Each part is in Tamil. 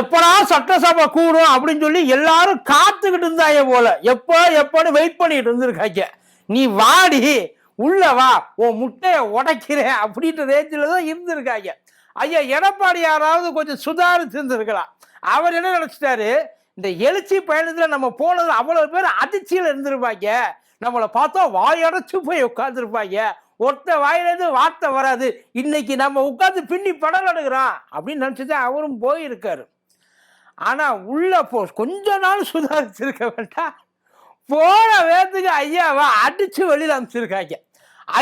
எப்படா சட்டசபை கூடும் அப்படின்னு சொல்லி எல்லாரும் காத்துக்கிட்டு இருந்தாய போல. எப்போ எப்போன்னு வெயிட் பண்ணிட்டு இருந்திருக்காங்க. நீ வாடி உள்ள வா உன் முட்டையை உடைக்கிறேன் அப்படின்ற ரேஞ்சில் தான் இருந்திருக்காங்க. ஐயா எடப்பாடி யாராவது கொஞ்சம் சுதாரித்து இருந்திருக்கலாம். அவர் என்ன நினச்சிட்டாரு? இந்த எழுச்சி பயணத்தில் நம்ம போனது அவ்வளோ பேர் அதிர்ச்சியில் இருந்திருப்பாங்க. நம்மளை பார்த்தா வாயடைச்சு போய் உட்காந்துருப்பாங்க ஒத்த வாயிலேருந்து வார்த்தை வராது. இன்னைக்கு நம்ம உட்காந்து பின்னி படம் எடுக்கிறோம் அப்படின்னு நினச்சிட்டு அவரும் போயிருக்காரு. ஆனால் உள்ள போ கொஞ்ச நாள் சுதாரிச்சிருக்க வேண்டாம் போன வேத்துக்கு ஐயாவை அடிச்சு வெளியில் அனுப்பிச்சிருக்காங்க.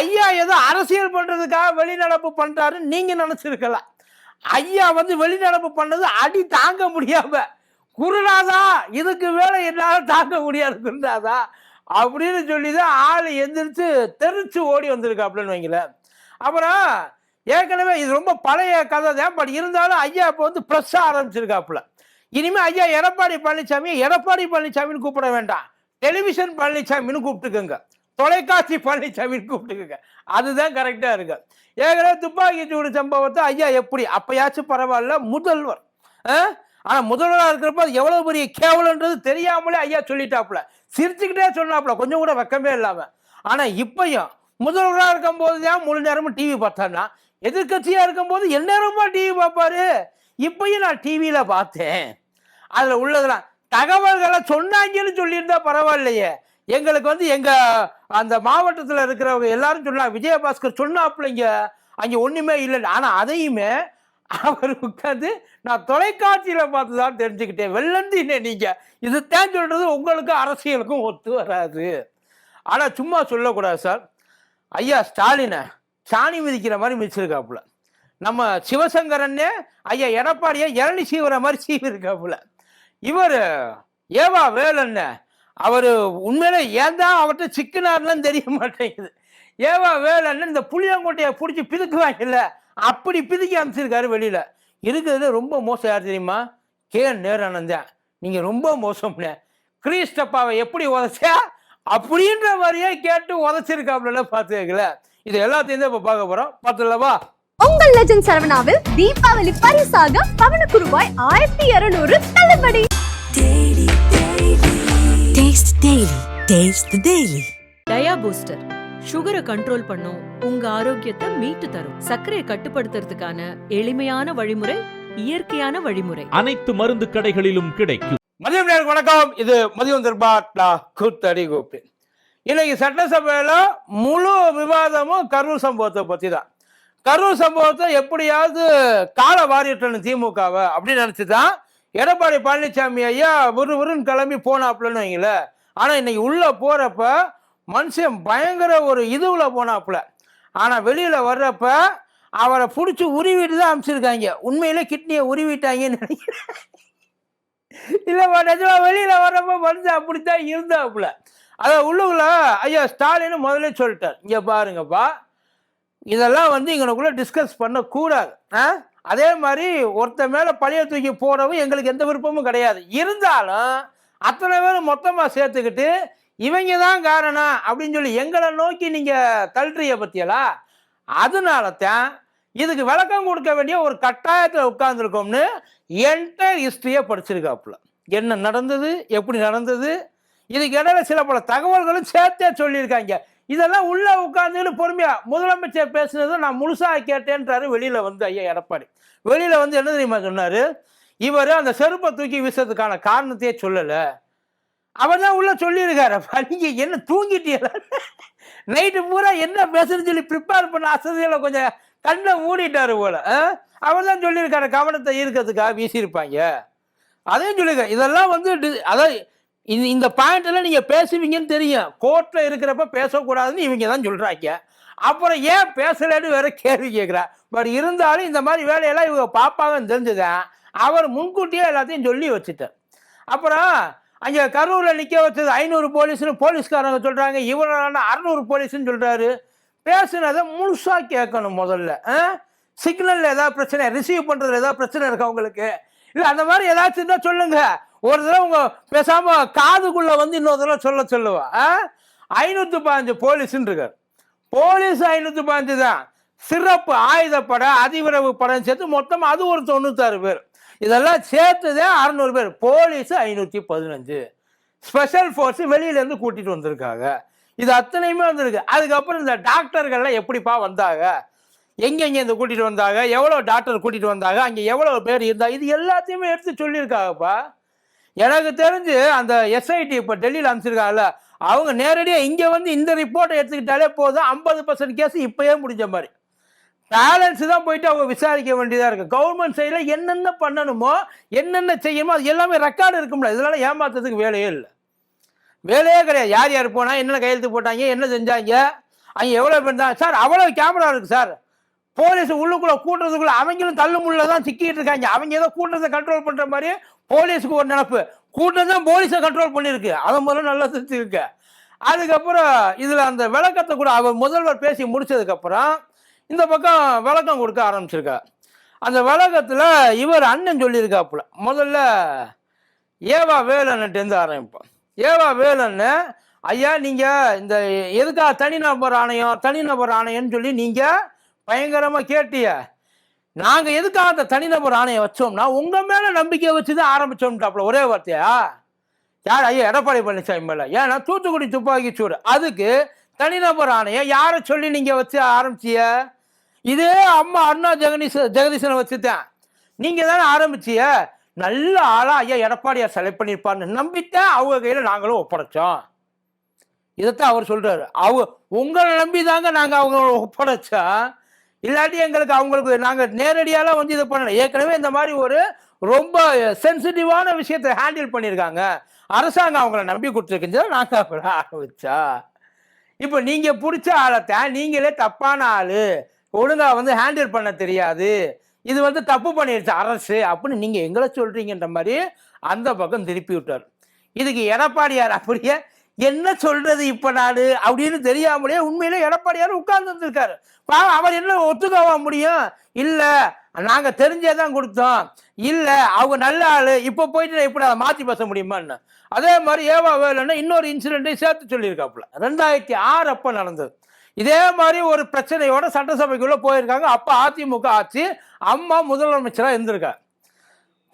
ஐயா ஏதோ அரசியல் பண்ணுறதுக்காக வெளிநடப்பு பண்ணுறாருன்னு நீங்கள் நினச்சிருக்கலாம். ஐயா வந்து வெளிநடப்பு பண்ணது அடி தாங்க முடியாம குருநாதா இதுக்கு வேலை என்னால் தாங்க முடியாது குருநாதா அப்படின்னு சொல்லி தான் ஆள் எந்திரிச்சு தெரிச்சு ஓடி வந்திருக்காப்புலன்னு வைங்களேன். அப்புறம் ஏற்கனவே இது ரொம்ப பழைய கதை தான் பட் இருந்தாலும் ஐயா இப்போ வந்து ப்ரெஸ்ஸாக ஆரம்பிச்சிருக்காப்புல. இனிமே ஐயா எடப்பாடி பழனிசாமி எடப்பாடி பழனிசாமின்னு கூப்பிட வேண்டாம். டெலிவிஷன் பழனிசாமின்னு கூப்பிட்டுக்கோங்க. தொலைக்காட்சி பழனிசாமின்னு கூப்பிட்டுக்கோங்க. அதுதான் கரெக்டாக இருக்கு. ஏற்கனவே துப்பாக்கி சூடு சம்பவத்தை ஐயா எப்படி அப்பயாச்சும் பரவாயில்ல முதல்வர். ஆ? முதல்வராக இருக்கிறப்ப அது எவ்வளவு பெரிய கேவலன்றது தெரியாமலே ஐயா சொல்லிட்டாப்புல. சிரிச்சுக்கிட்டே சொன்னாப்புல கொஞ்சம் கூட வெக்கமே இல்லாமல் ஆனால் இப்பையும் முதல்வராக இருக்கும்போது தான் முழு நேரமும் டிவி பார்த்தான்னா எதிர்கட்சியாக இருக்கும்போது எந்நேரமா டிவி பார்ப்பாரு. இப்பயும் நான் டிவியில் பார்த்தேன். அதில் உள்ளதெல்லாம் தகவல்களை சொன்னாங்கன்னு சொல்லியிருந்தா பரவாயில்லையே. எங்களுக்கு வந்து எங்கள் அந்த மாவட்டத்தில் இருக்கிறவங்க எல்லாரும் சொன்னாங்க விஜயபாஸ்கர் சொன்னாப்புலைங்க. அங்கே ஒன்றுமே இல்லைன்னு. ஆனால் அதையுமே அவர் உட்காந்து நான் தொலைக்காட்சியில் பார்த்து தான் தெரிஞ்சுக்கிட்டேன். வெள்ளந்தினே நீங்க. இதுதான் சொல்கிறது உங்களுக்கும் அரசியலுக்கும் ஒத்து வராது. ஆனால் சும்மா சொல்லக்கூடாது சார். ஐயா ஸ்டாலினை சாணி மிதிக்கிற மாதிரி மிதிச்சிருக்காப்புல. நம்ம சிவசங்கரன்னே ஐயா எடப்பாடியை இரணி சீவுற மாதிரி சீவிருக்காப்புல. இவர் ஏவா வேலண்ண அவர் உண்மையில ஏன் தான் அவர்கிட்ட சிக்கினார்லாம் தெரிய மாட்டேங்குது. ஏவா வேலண்ணன் இந்த புளியங்கொட்டையை பிடிச்சி பிதுக்குவாங்கல்ல அப்படி பிதுக்கி அனுப்பிச்சிருக்காரு வெளியில். இருக்கிறது ரொம்ப மோசம். யார் தெரியுமா? கே. நேரானந்தன் நீங்கள் ரொம்ப மோசம்னு. கிறிஸ்டப்பாவை எப்படி உதச்சா அப்படின்ற மாதிரியே கேட்டு உதச்சிருக்காப்புல பார்த்துக்கல இது எல்லாத்தையும் தான் இப்போ பார்க்க போகிறோம் பார்த்துலவா உங்கள் லெஜண்ட் சரவணாவில் தீபாவளி பரிசாக பவனுக்கு ரூபாய் ஆயிரத்தி இருநூறு தள்ளுபடி. டயா பூஸ்டர் சுகரை கண்ட்ரோல் பண்ணும் உங்க ஆரோக்கியத்தை மீட்டு தரும். சர்க்கரையை கட்டுப்படுத்துறதுக்கான எளிமையான வழிமுறை இயற்கையான வழிமுறை. அனைத்து மருந்து கடைகளிலும் கிடைக்கும். மதியம் நேரம் வணக்கம். இது மதியம் திருபாட்லா கூத்தடி கோப்பி இன்னைக்கு சட்டசபையில முழு விவாதமும் கரூர் சம்பவத்தை பத்தி தான் கரூர் சம்பவத்தை எப்படியாவது கால வாரிட்டணும் திமுகவை அப்படின்னு நினச்சி தான் எடப்பாடி பழனிசாமி ஐயா விறுவிறுன்னு கிளம்பி போனாப்புலன்னு வைங்களேன் ஆனால் இன்னைக்கு உள்ளே போகிறப்ப மனுஷன் பயங்கர ஒரு இதுவில் போனாப்புல. ஆனால் வெளியில் வர்றப்ப அவரை பிடிச்சி உருவிட்டு தான் அனுப்பிச்சிருக்காங்க. உண்மையிலே கிட்னியை உருவிட்டாங்கன்னு நினைக்கிறேன். இல்லைப்பா நிஜமா வெளியில் வர்றப்ப மனுஷன் அப்படித்தான் இருந்தாப்புல. அதான் உள்ளுக்குள்ள ஐயா ஸ்டாலின் முதல்ல சொல்லிட்டார். இங்கே பாருங்கப்பா இதெல்லாம் வந்து எங்களுக்குள்ள டிஸ்கஸ் பண்ணக்கூடாது. ஆ? அதே மாதிரி ஒருத்த மேலே பழைய தூக்கி போடவும் எங்களுக்கு எந்த விருப்பமும் கிடையாது. இருந்தாலும் அத்தனை பேர் மொத்தமாக சேர்த்துக்கிட்டு இவங்க தான் காரணம் அப்படின்னு சொல்லி எங்களை நோக்கி நீங்கள் தள்ளுறிய பற்றியலா அதனால தான் இதுக்கு விளக்கம் கொடுக்க வேண்டிய ஒரு கட்டாயத்தில் உட்கார்ந்துருக்கோம்னு என்டையர் ஹிஸ்ட்ரியை படிச்சிருக்காப்புல. என்ன நடந்தது? எப்படி நடந்தது? இதுக்கு இடையில சில பல தகவல்களும் சேர்த்தே சொல்லியிருக்காங்க. இதெல்லாம் உள்ள உட்காந்துன்னு பொறுமையா முதலமைச்சர் பேசுனதை நான் முழுசாக கேட்டேன்றாரு வெளியில வந்து ஐயா எடப்பாடி. வெளியில வந்து என்ன தெரியுமா சொன்னாரு? இவர் அந்த செருப்பை தூக்கி வீசுறதுக்கான காரணத்தையே சொல்லலை. அவர் தான் உள்ள சொல்லியிருக்காரு. அப்ப நீங்க என்ன தூங்கிட்டீங்களா? நைட்டு பூரா என்ன பேசுறது சொல்லி ப்ரிப்பேர் பண்ண அசதியில கொஞ்சம் கண்ணை மூடிட்டாரு போல. அவர் தான் சொல்லியிருக்காரு கவனத்தை ஈர்க்கிறதுக்காக வீசியிருப்பாங்க. அதையும் சொல்லியிருக்காரு. இதெல்லாம் வந்து அதான் அதாவது இந்த இந்த பாயிண்ட் எல்லாம் நீங்க பேசுவீங்கன்னு தெரியும். கோர்ட்ல இருக்கிறப்ப பேசக்கூடாதுன்னு இவங்க தான் சொல்றாங்க. அப்புறம் ஏன் பேசலன்னு வேற கேள்வி கேட்குறா. பட் இருந்தாலும் இந்த மாதிரி வேலையெல்லாம் இவங்க பார்ப்பாங்கன்னு தெரிஞ்சுதான். அவர் முன்கூட்டியே எல்லாத்தையும் சொல்லி வச்சுட்டார். அப்புறம் அங்கே கரூரில் நிற்க வச்சது ஐநூறு போலீஸ்னு போலீஸ்காரங்க சொல்கிறாங்க இவரான அறநூறு போலீஸ்னு சொல்கிறாரு பேசுனதை முழுசாக கேட்கணும் முதல்ல. சிக்னலில் ஏதாவது பிரச்சனை ரிசீவ் பண்ணுறதுல ஏதாவது பிரச்சனை இருக்கா உங்களுக்கு? இல்லை அந்த மாதிரி ஏதாச்சும் இருந்தால் சொல்லுங்கள் ஒரு தடவை உங்க பேசாம காதுக்குள்ள வந்து இன்னொரு தடவை சொல்ல சொல்லுவா. ஐநூத்தி பதினஞ்சு போலீஸ்ன்னு இருக்காரு போலீஸ் ஐநூத்தி பதினஞ்சு தான். சிறப்பு ஆயுதப்படை அதிவிரைவு படம் சேர்த்து மொத்தம் அது ஒரு தொண்ணூத்தாறு பேர். இதெல்லாம் சேர்த்துதான் அறநூறு பேர். போலீஸ் ஐநூற்றி பதினஞ்சு. ஸ்பெஷல் ஃபோர்ஸு வெளியிலேருந்து கூட்டிகிட்டு வந்திருக்காங்க. இது அத்தனையுமே வந்திருக்கு. அதுக்கப்புறம் இந்த டாக்டர்கள்லாம் எப்படிப்பா வந்தாங்க? எங்கெங்கே இந்த கூட்டிகிட்டு வந்தாங்க? எவ்வளோ டாக்டர் கூட்டிகிட்டு வந்தாங்க? அங்கே எவ்வளோ பேர் இருந்தாங்க இது எல்லாத்தையுமே எடுத்து சொல்லியிருக்காங்கப்பா. எனக்கு தெரிஞ்சு அந்த எஸ்ஐடி இப்போ டெல்லியில் அனுப்பிச்சிருக்காங்கல்ல அவங்க நேரடியாக இங்கே வந்து இந்த ரிப்போர்ட்டை எடுத்துக்கிட்டாலே போதும். ஐம்பது பர்சன்ட் கேஸ் இப்போயே முடிஞ்ச மாதிரி. பேலன்ஸ் தான் போயிட்டு அவங்க விசாரிக்க வேண்டியதாக இருக்குது கவர்மெண்ட் சைடில் என்னென்ன பண்ணணுமோ என்னென்ன செய்யணுமோ அது எல்லாமே ரெக்கார்டு இருக்கும்ல. இதெல்லாம் ஏமாத்துறதுக்கு வேலையே இல்லை. வேலையே கிடையாது. யார் யார் போனால் என்னென்ன கையெழுத்து போட்டாங்க என்ன செஞ்சாங்க அங்கே எவ்வளோ பேர் தான் சார் அவ்வளோ கேமரா இருக்குது சார். போலீஸ் உள்ளுக்குள்ளே கூட்டுறதுக்குள்ள அவங்களும் தள்ளு முள்ள தான் சிக்கிட்டு இருக்காங்க. அவங்க ஏதோ கூட்டத்தை கண்ட்ரோல் பண்ணுற மாதிரி போலீஸுக்கு ஒரு நினப்பு. கூட்டம் தான் போலீஸை கண்ட்ரோல் பண்ணியிருக்கு. அதை முதல்ல நல்லா தெரிஞ்சுருக்க அதுக்கப்புறம் இதில் அந்த விளக்கத்தை கூட அவர் முதல்வர் பேசி முடிச்சதுக்கப்புறம் இந்த பக்கம் விளக்கம் கொடுக்க ஆரம்பிச்சிருக்கா. அந்த விளக்கத்தில் இவர் அண்ணன் சொல்லியிருக்காப்புல. முதல்ல ஏவா வேலன்னுட்டேருந்து ஆரம்பிப்போம். ஏவா வேலன்னு ஐயா நீங்கள் இந்த எதுக்காக தனிநபர் ஆணையம் தனிநபர் ஆணையம்னு சொல்லி நீங்கள் பயங்கரமாக கேட்டிய நாங்கள் எதுக்காக அந்த தனிநபர் ஆணையை வச்சோம்னா உங்கள் மேலே நம்பிக்கையை வச்சு தான் ஆரம்பிச்சோம்ட்டாப்புல ஒரே வார்த்தையா? யார் ஐயா எடப்பாடி பழனிசாமி மேலே? ஏன்னா தூத்துக்குடி துப்பாக்கி சூடு. அதுக்கு தனிநபர் ஆணையை யாரை சொல்லி நீங்கள் வச்சு ஆரம்பிச்சிய? இதே அம்மா அண்ணா ஜெகதீஷ் ஜெகதீசனை வச்சுட்டேன் நீங்கள் தானே ஆரம்பிச்சிய? நல்ல ஆளா ஐயா எடப்பாடியார் செலக்ட் பண்ணியிருப்பார்னு நம்பித்தான் அவங்க கையில் நாங்களும் ஒப்படைச்சோம். இதைத்தான் அவர் சொல்கிறாரு அவ உங்களை நம்பி தாங்க நாங்கள் அவங்கள ஒப்படைச்சோம். இல்லாட்டி எங்களுக்கு அவங்களுக்கு நாங்கள் நேரடியாலாம் வந்து இதை பண்ணல. ஏற்கனவே இந்த மாதிரி ஒரு ரொம்ப சென்சிட்டிவான விஷயத்தை ஹேண்டில் பண்ணியிருக்காங்க. அரசாங்கம் அவங்கள நம்பி கொடுத்துருக்குன்னு நாங்கள் அப்படி ஆரம்பிச்சா. இப்போ நீங்கள் பிடிச்ச ஆளைத்தான் நீங்களே தப்பான ஆள். ஒழுங்காக வந்து ஹேண்டில் பண்ண தெரியாது. இது வந்து தப்பு பண்ணிடுச்சு அரசு அப்படின்னு நீங்கள் எங்களை சொல்கிறீங்கன்ற மாதிரி அந்த பக்கம் திருப்பி விட்டார். இதுக்கு எடப்பாடியார் அப்படியே என்ன சொல்றது இப்ப நாடு அப்படின்னு தெரியாமலே உண்மையில எடப்பாடியார் உட்கார்ந்து வந்திருக்காரு. அவர் என்ன ஒத்துக்கவா முடியும்? இல்ல நாங்க தெரிஞ்சேதான் கொடுத்தோம். இல்ல அவங்க நல்ல ஆளு இப்ப போயிட்டு நான் இப்படி அதை மாத்தி பேச முடியுமான்னு. அதே மாதிரி ஏவா வேலைன்னு இன்னொரு இன்சிடென்ட்டை சேர்த்து சொல்லியிருக்காப்புல. ரெண்டாயிரத்தி ஆறு அப்ப நடந்தது. இதே மாதிரி ஒரு பிரச்சனையோட சட்டசபைக்குள்ள போயிருக்காங்க. அப்ப அதிமுக ஆட்சி அம்மா முதலமைச்சரா இருந்திருக்காங்க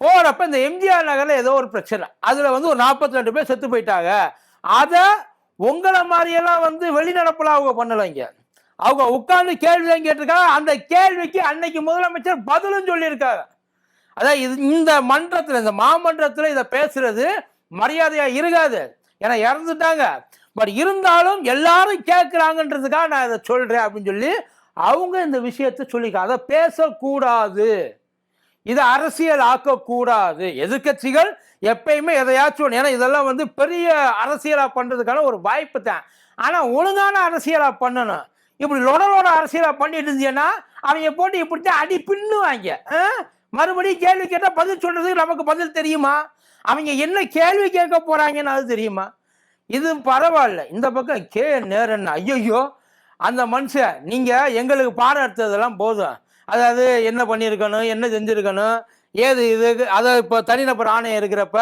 போறப்ப இந்த எம்ஜிஆர் நகர்ல ஏதோ ஒரு பிரச்சனை. அதுல வந்து ஒரு 42 பேர் செத்து போயிட்டாங்க. அதை உங்களை மாதிரியெல்லாம் வந்து வெளிநடப்புல அவங்க பண்ணலைங்க. அவங்க உட்கார்ந்து கேள்வி கேட்டிருக்காங்க. அந்த கேள்விக்கு அன்னைக்கு முதலமைச்சர் பதிலும் சொல்லியிருக்காங்க அதான் இது இந்த மன்றத்தில் இந்த மாமன்றத்தில் இதை பேசுறது மரியாதையாக இருக்காது. ஏன்னா இறந்துட்டாங்க. பட் இருந்தாலும் எல்லாரும் கேட்குறாங்கன்றதுக்காக நான் இதை சொல்கிறேன் அப்படின்னு சொல்லி அவங்க இந்த விஷயத்தை சொல்லிக்க அதை பேசக்கூடாது. இதை அரசியல் ஆக்கக்கூடாது எதிர்க்கட்சிகள் எப்பயுமே எதையாச்சும் ஒன்று ஏன்னா இதெல்லாம் வந்து பெரிய அரசியலாக பண்ணுறதுக்கான ஒரு வாய்ப்பு தான். ஆனால் ஒழுங்கான அரசியலாக பண்ணணும். இப்படி லொடலோட அரசியலாக பண்ணிட்டு இருந்தீங்கன்னா அவங்க போட்டு இப்படித்தான் அடி பின்னுவாங்க. ஆ? மறுபடியும் கேள்வி கேட்டால் பதில் சொல்கிறதுக்கு நமக்கு பதில் தெரியுமா? அவங்க என்ன கேள்வி கேட்க போகிறாங்கன்னு அது தெரியுமா? இது பரவாயில்ல. இந்த பக்கம் கே. நேரன். ஐயோ அந்த மனுஷன் நீங்கள் எங்களுக்கு பாடம் எடுத்ததெல்லாம் போதும். அதாவது என்ன பண்ணியிருக்கணும் என்ன செஞ்சுருக்கணும் ஏது இது அதை இப்போ தனிநபர் ஆணையம் இருக்கிறப்ப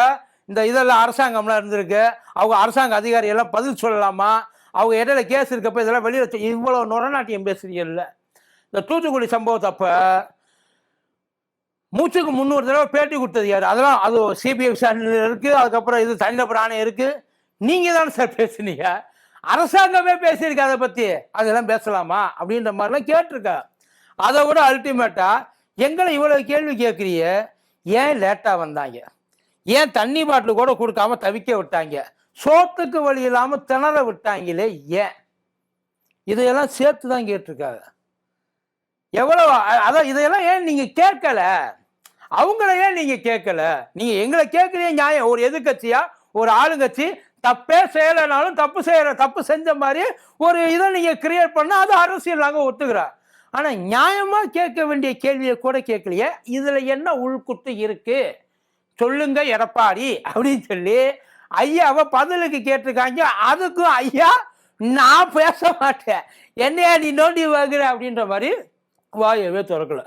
இந்த இதெல்லாம் அரசாங்கம்லாம் இருந்திருக்கு. அவங்க அரசாங்க அதிகாரியெல்லாம் பதில் சொல்லலாமா? அவங்க இடையில கேஸ் இருக்கப்ப இதெல்லாம் வெளியில் இவ்வளோ நுரநாட்டியம் பேசுறீங்கல்ல. இந்த தூத்துக்குடி சம்பவத்தப்ப மூச்சுக்கு முந்நூறு தடவை பேட்டி கொடுத்தது யார்? அதெல்லாம் அது சிபிஐ விசாரணையில் இருக்குது அதுக்கப்புறம் இது தனிநபர் ஆணையம் இருக்குது நீங்கள் தானே சார் பேசுனீங்க. அரசாங்கமே பேசியிருக்கு அதை பற்றி அதெல்லாம் பேசலாமா? அப்படின்ற மாதிரிலாம் கேட்டிருக்கேன் அதை விட அல்டிமேட்டா எங்களை இவ்வளவு கேள்வி கேட்குறிய ஏன் லேட்டாக வந்தாங்க? ஏன் தண்ணி பாட்டில் கூட கொடுக்காம தவிக்க விட்டாங்க? சோத்துக்கு வழி இல்லாமல் திணற விட்டாங்களே ஏன்? இதையெல்லாம் சேர்த்து தான் கேட்டிருக்காங்க. எவ்வளவு அதான் இதையெல்லாம் ஏன் நீங்க கேட்கல? அவங்கள ஏன் நீங்க கேட்கல? நீங்க எங்களை கேட்குறீங்க நியாயம். ஒரு எதிர்கட்சியா ஒரு ஆளுங்கட்சி தப்பே செய்யலைனாலும் தப்பு செய்யற தப்பு செஞ்ச மாதிரி ஒரு இதை நீங்க கிரியேட் பண்ணா அது அரசியல் நாங்கள் ஒத்துக்கிறோம். ஆனா நியாயமா கேட்க வேண்டிய கேள்வியை கூட கேட்கலையே. இதுல என்ன உள்குத்து இருக்கு? சொல்லுங்க எடப்பாடி அப்படின்னு சொல்லி ஐயாவை பதிலுக்கு கேட்டிருக்காங்க. அதுக்கும் ஐயா நான் பேச மாட்டேன். என்னையா நீ நோண்டி வாங்குற? அப்படின்ற மாதிரி வாயவே திறக்கல.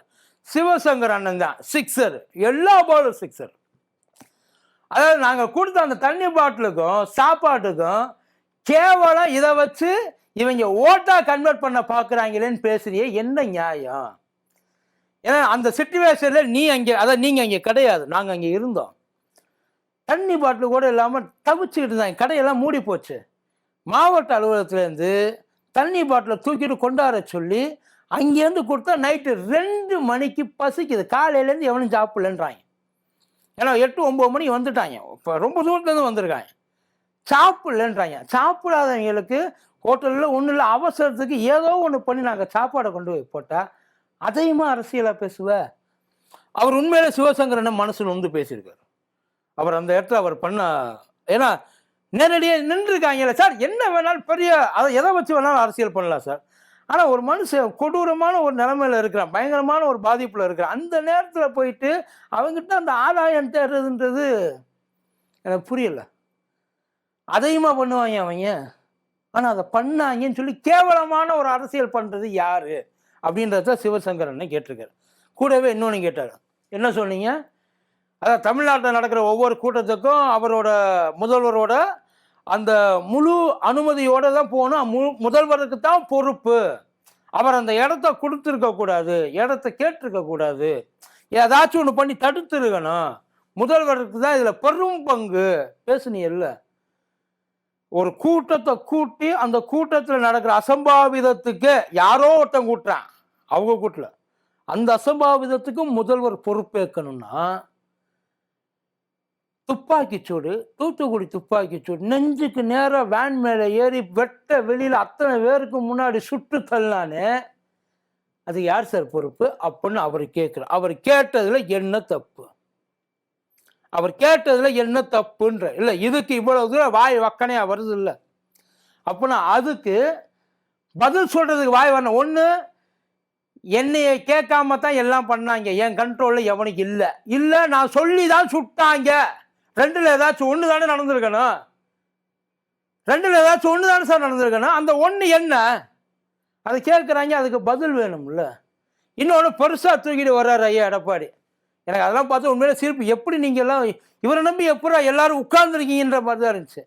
சிவசங்கர் அண்ணன் தான். சிக்ஸர். எல்லா பாலும் சிக்ஸர். அதாவது நாங்கள் கொடுத்த அந்த தண்ணி பாட்டிலுக்கும் சாப்பாட்டுக்கும் கேவலம் இதை வச்சு இவங்க ஓட்டா கன்வெர்ட் பண்ண பார்க்குறாங்களேன்னு பேசுறியே என்ன நியாயம்? ஏன்னா அந்த சுச்சுவேஷனில் நீ அங்கே அதான் நீங்கள் அங்கே கிடையாது. நாங்கள் அங்கே இருந்தோம். தண்ணி பாட்டில் கூட இல்லாமல் தவிச்சுக்கிட்டு இருந்தாங்க. கடையெல்லாம் மூடி போச்சு. மாவட்ட அலுவலகத்துலேருந்து தண்ணி பாட்டில் தூக்கிட்டு கொண்டாட சொல்லி அங்கேருந்து கொடுத்தா நைட்டு ரெண்டு மணிக்கு பசிக்குது. காலையிலேருந்து எவனும் சாப்பிடலன்றாங்க. ஏன்னா எட்டு ஒம்பது மணிக்கு வந்துட்டாங்க. இப்போ ரொம்ப தூரத்துலேருந்து வந்திருக்காங்க. சாப்பிடலன்றாங்க. சாப்பிடாதவங்களுக்கு ஹோட்டலில் ஒன்றும் இல்லை அவசரத்துக்கு ஏதோ ஒன்று பண்ணி நாங்கள் சாப்பாடை கொண்டு போய் போட்டால் அதையுமா அரசியலாக பேசுவ? அவர் உண்மையில சிவசங்கரனை மனசில் வந்து பேசியிருக்காரு. அவர் அந்த இடத்துல அவர் பண்ண ஏன்னா நேரடியாக நின்றுருக்காங்கல்ல சார். என்ன வேணாலும் பெரிய அதை எதை வச்சு வேணாலும் அரசியல் பண்ணலாம் சார். ஆனால் ஒரு மனுஷன் கொடூரமான ஒரு நிலைமையில் இருக்கிறான் பயங்கரமான ஒரு பாதிப்பில் இருக்கிறான். அந்த நேரத்தில் போயிட்டு அவங்ககிட்ட அந்த ஆதாயம் தேடுறதுன்றது எனக்கு புரியல. அதையுமா பண்ணுவாங்க அவங்க? ஆனால் அதை பண்ணாங்கன்னு சொல்லி கேவலமான ஒரு அரசியல் பண்ணுறது யார்? அப்படின்றத அண்ணன் கேட்டிருக்காரு. கூடவே இன்னொன்று கேட்டார். என்ன சொன்னீங்க? அதாவது தமிழ்நாட்டில் நடக்கிற ஒவ்வொரு கூட்டத்துக்கும் அவரோட முதல்வரோட அந்த முழு அனுமதியோடு தான் போகணும். மு முதல்வருக்கு தான் பொறுப்பு. அவர் அந்த இடத்த கொடுத்துருக்கக்கூடாது இடத்த கேட்டிருக்கக்கூடாது ஏதாச்சும் ஒன்று பண்ணி தடுத்துருக்கணும். முதல்வருக்கு தான் இதில் பெரும் பங்கு. பேசுனீல்ல ஒரு கூட்டத்தை கூட்டி அந்த கூட்டத்தில் நடக்கிற அசம்பாவிதத்துக்கு யாரோ ஒருத்தன் கூட்டுறான். அவங்க கூட்டல. அந்த அசம்பாவிதத்துக்கும் முதல்வர் பொறுப்பேற்கணும்னா துப்பாக்கிச்சூடு தூத்துக்குடி துப்பாக்கிச்சூடு நெஞ்சுக்கு நேராக வேன் மேலே ஏறி வெட்ட வெளியில் அத்தனை பேருக்கு முன்னாடி சுட்டு தள்ளானே அது யார் சார் பொறுப்பு? அப்படின்னு அவர் கேட்குறார். அவர் கேட்டதில் என்ன தப்பு? அவர் கேட்டதுல என்ன தப்புன்ற. இல்லை இதுக்கு இவ்வளவு தூரம் வாய் வக்கனையா வருது இல்லை. அப்படின்னா அதுக்கு பதில் சொல்றதுக்கு வாய் வரணும் ஒன்று என்னையை கேட்காம தான் எல்லாம் பண்ணாங்க. என் கண்ட்ரோலில் எவனுக்கு இல்லை. இல்லை நான் சொல்லி தான் சுட்டாங்க. ரெண்டில் ஏதாச்சும் ஒன்று தானே நடந்திருக்கணும்? ரெண்டில் ஏதாச்சும் ஒன்று தானே சார் நடந்திருக்கணும்? அந்த ஒன்று என்ன? அதை கேட்குறாங்க அதுக்கு பதில் வேணும்ல. இன்னொன்று பெருசாக தூக்கிட்டு வர்றாரு ஐயா எடப்பாடி. எனக்கு அதெல்லாம் பார்த்து உண்மையில சிரிப்பு. எப்படி நீங்கள் எல்லாம் இவரை நம்பி எப்படா எல்லாரும் உட்கார்ந்துருக்கீங்கன்ற மாதிரி தான் இருந்துச்சு.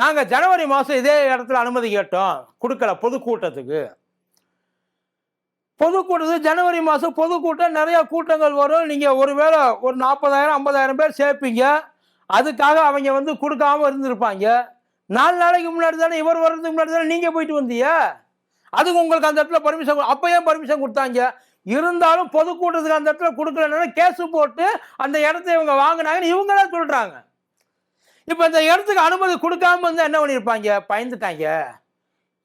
நாங்கள் ஜனவரி மாதம் இதே இடத்துல அனுமதி கேட்டோம். கொடுக்கல பொதுக்கூட்டத்துக்கு. பொதுக்கூட்டத்துக்கு ஜனவரி மாதம் பொதுக்கூட்டம் நிறையா கூட்டங்கள் வரும். நீங்கள் ஒருவேளை ஒரு நாற்பதாயிரம் ஐம்பதாயிரம் பேர் சேர்ப்பீங்க. அதுக்காக அவங்க வந்து கொடுக்காம இருந்திருப்பாங்க. நாலு நாளைக்கு முன்னாடி தானே இவர் வர்றதுக்கு முன்னாடி தானே நீங்கள் போயிட்டு வந்தீங்க? அதுக்கு உங்களுக்கு அந்த இடத்துல பர்மிஷன் அப்போ ஏன் பர்மிஷன் கொடுத்தாங்க? இருந்தாலும் பொதுக்கூட்டத்துக்கு அந்த இடத்துல கொடுக்கலன்னா கேஸு போட்டு அந்த இடத்த இவங்க வாங்கினாங்கன்னு இவங்களே சொல்கிறாங்க இப்போ இந்த இடத்துக்கு அனுமதி கொடுக்காம இருந்தால் என்ன பண்ணியிருப்பாங்க பயந்துட்டாங்க.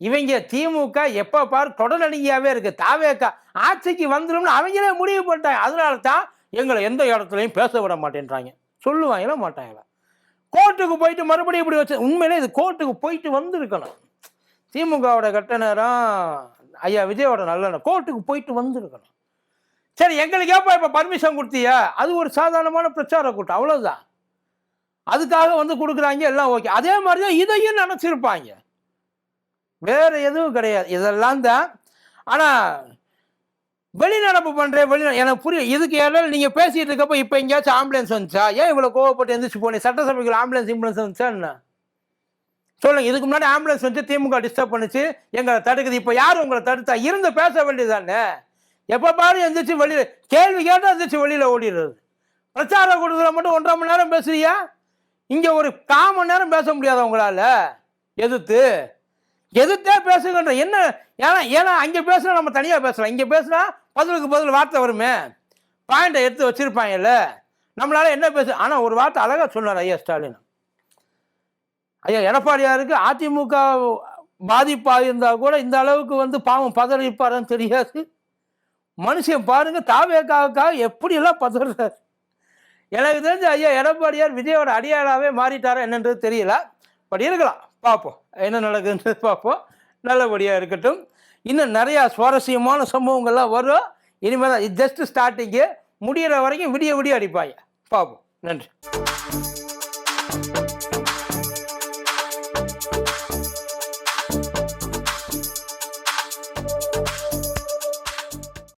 இவங்க திமுக எப்போ பாரு தொடரணியாகவே இருக்கு. தாவேக்கா ஆட்சிக்கு வந்துடும்னு அவங்களே முடிவு பண்ணிட்டாங்க. அதனால தான் எங்களை எந்த இடத்துலையும் பேச விட மாட்டேன்றாங்க. சொல்லுவாங்களா மாட்டாங்களா கோர்ட்டுக்கு போயிட்டு மறுபடியும் இப்படி வச்சு உண்மையிலே இது கோர்ட்டுக்கு போயிட்டு வந்திருக்கணும். திமுகவோட கட்ட நேரம் ஐயா விஜயோட நல்ல கோர்ட்டுக்கு போயிட்டு வந்திருக்கணும். சரி எங்களுக்கு ஏப்பா இப்போ பர்மிஷன் கொடுத்தியா? அது ஒரு சாதாரணமான பிரச்சார கூட்டம் அவ்வளோதான் அதுக்காக வந்து கொடுக்குறாங்க எல்லாம் ஓகே அதே மாதிரி தான் இதையும் நினச்சிருப்பாங்க. வேறு எதுவும் கிடையாது. இதெல்லாம் தான். ஆனால் வெளிநடப்பு பண்ணுறேன் வெளி எனக்கு புரியும் இதுக்கு ஏதாவது நீங்கள் பேசிகிட்டு இருக்கப்போ இப்போ எங்கேயாச்சும் ஆம்புலன்ஸ் வந்துச்சா? ஏன் இவ்வளோ கோவப்பட்டு எந்திரிச்சு போனீங்க? சட்டசபைக்குள்ள ஆம்புலன்ஸ் இம்புலன்ஸ் வந்துச்சா என்ன? சொல்லுங்க இதுக்கு முன்னாடி ஆம்புலன்ஸ் வந்து திமுக டிஸ்டர்ப் பண்ணுச்சு எங்களை தடுக்குது. இப்போ யார் உங்களை தடுத்தா? இருந்து பேச வேண்டியதானே எப்போ பாரு எந்திரிச்சு வெளியில் கேள்வி கேட்டால் எந்திரிச்சு வெளியில் ஓடிடுறது. பிரச்சாரம் கூட்டத்தில் மட்டும் ஒன்றரை மணி நேரம் பேசுறியா? இங்கே ஒரு கால் மணி நேரம் பேச முடியாத உங்களால்? எதிர்த்து. எதிர்த்தே பேசுகின்ற என்ன ஏன்னா ஏன்னா அங்கே பேசுனா நம்ம தனியாக பேசலாம். இங்கே பேசுனா பதிலுக்கு பதில் வார்த்தை வருமே. பாயிண்டை எடுத்து வச்சுருப்பாங்கல்ல. நம்மளால என்ன பேசு ஆனால் ஒரு வார்த்தை அழகாக சொன்னார் ஐயா ஸ்டாலின். ஐயா எடப்பாடியாருக்கு அதிமுக பாதிப்பாக இருந்தால் கூட இந்த அளவுக்கு வந்து பாவம் பதறிப்பாருன்னு தெரியாது. மனுஷன் பாருங்க தாவேக்காவுக்காக எப்படியெல்லாம் பதறார். எனக்கு தெரிஞ்ச ஐயா எடப்பாடியார் விஜயோட அடியாளாவே மாறிட்டாரா என்னன்றது தெரியல. பட் இருக்கலாம் பார்ப்போம். என்ன நடக்குதுன்றது பார்ப்போம். நல்லபடியாக இருக்கட்டும். இன்னும் நிறையா சுவாரஸ்யமான சம்பவங்கள்லாம் வரும். இனிமேல் தான் இது ஜஸ்ட் ஸ்டார்டிங்கு முடியிற வரைக்கும் விடிய விடிய அடிப்பாங்க பார்ப்போம். நன்றி.